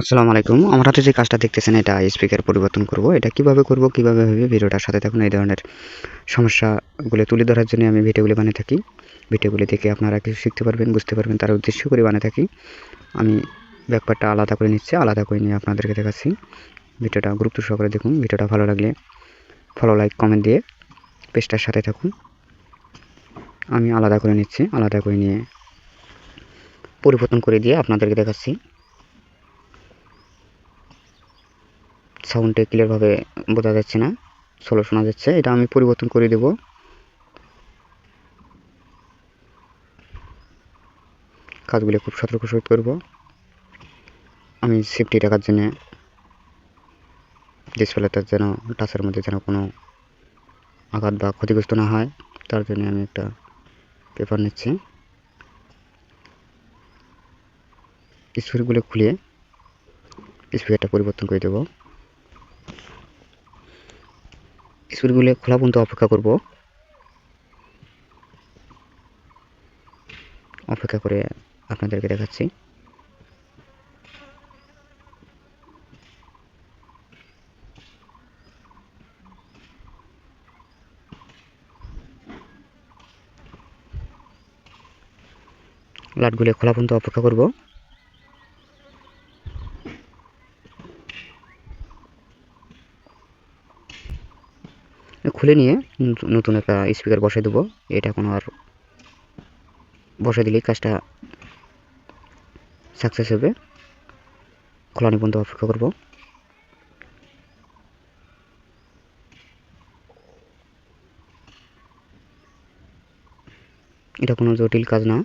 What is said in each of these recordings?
আসসালামু আলাইকুম। আমার হাতে যে কাজটা দেখতেছেন, এটা স্পিকার পরিবর্তন করব। এটা কীভাবে করব, কীভাবে হবে ভিডিওটার সাথে থাকুন এই ধরনের সমস্যাগুলো তুলে ধরার জন্য আমি ভিডিওগুলি বানিয়ে থাকি। ভিডিওগুলি দেখে আপনারা কিছু শিখতে পারবেন, বুঝতে পারবেন, তার উদ্দেশ্য করে বানিয়ে থাকি। আমি ব্যাপারটা আলাদা করে নিচ্ছি, আলাদা করে নিয়ে আপনাদেরকে দেখাচ্ছি। ভিডিওটা গুরুত্ব সহকারে দেখুন, ভিডিওটা ভালো লাগলে ফলো লাইক কমেন্ট দিয়ে পেজটার সাথে থাকুন। আমি আলাদা করে নিচ্ছি, আলাদা করে নিয়ে পরিবর্তন করে দিয়ে আপনাদেরকে দেখাচ্ছি। সাউন্ডটা ক্লিয়ারভাবে বোঝা যাচ্ছে না। স্লো শোনা যাচ্ছে। এটা আমি পরিবর্তন করে দেব। কাজগুলি খুব সতর্ক সহিত করব। আমি সেফটি রাখার জন্যে ডিসপ্লেটার যেন টাচের মধ্যে যেন কোনো আঘাত বা ক্ষতিগ্রস্ত না হয়, তার জন্য আমি একটা পেপার নিচ্ছি। স্পিকারগুলো খুলে স্পিকারটা পরিবর্তন করে দেবো। স্পিকারগুলো খোলা পর্যন্ত অপেক্ষা করব। অপেক্ষা করে আপনাদেরকে দেখাচ্ছি। লাটগুলো খোলা পর্যন্ত অপেক্ষা করব। খুলে নিয়ে নতুন একটা স্পিকার বসে দেবো। এটা কোনো আর বসে দিলেই কাজটা সাকসেস হবে। খোলা নিবন্ধ অপেক্ষা করব। এটা কোনো জটিল কাজ না।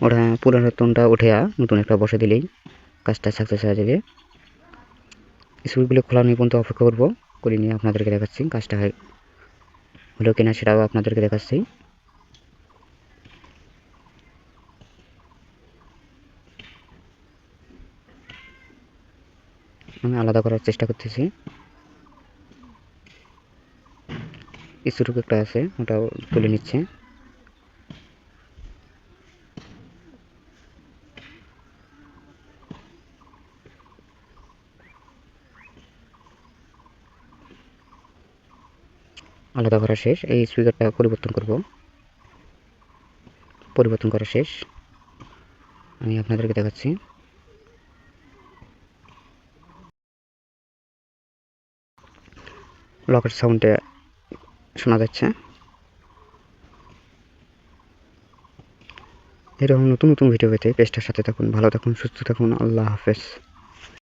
ওটা পুরাতনটা উঠে নতুন একটা বসে দিলেই কাজটা সাকসেস হয়ে যাবে। স্কুলগুলো খোলা নিয়ে পর্যন্ত অপেক্ষা করব, করে নিয়ে আপনাদেরকে দেখাচ্ছি কাজটা হয়। হলো কিনা সেটাও আপনাদেরকে দেখাচ্ছি। আমি আলাদা করার চেষ্টা করতেছি। স্টুক একটা আছে, ওটাও তুলে নিচ্ছে। আলাদা করা শেষ। এই স্পিকারটা পরিবর্তন করব। পরিবর্তন করা শেষ। আমি আপনাদেরকে দেখাচ্ছি। লকের সাউন্ডে শোনা যাচ্ছে। এরকম নতুন নতুন ভিডিও পেতে পেজটার সাথে থাকুন, ভালো থাকুন, সুস্থ থাকুন। আল্লাহ হাফেজ।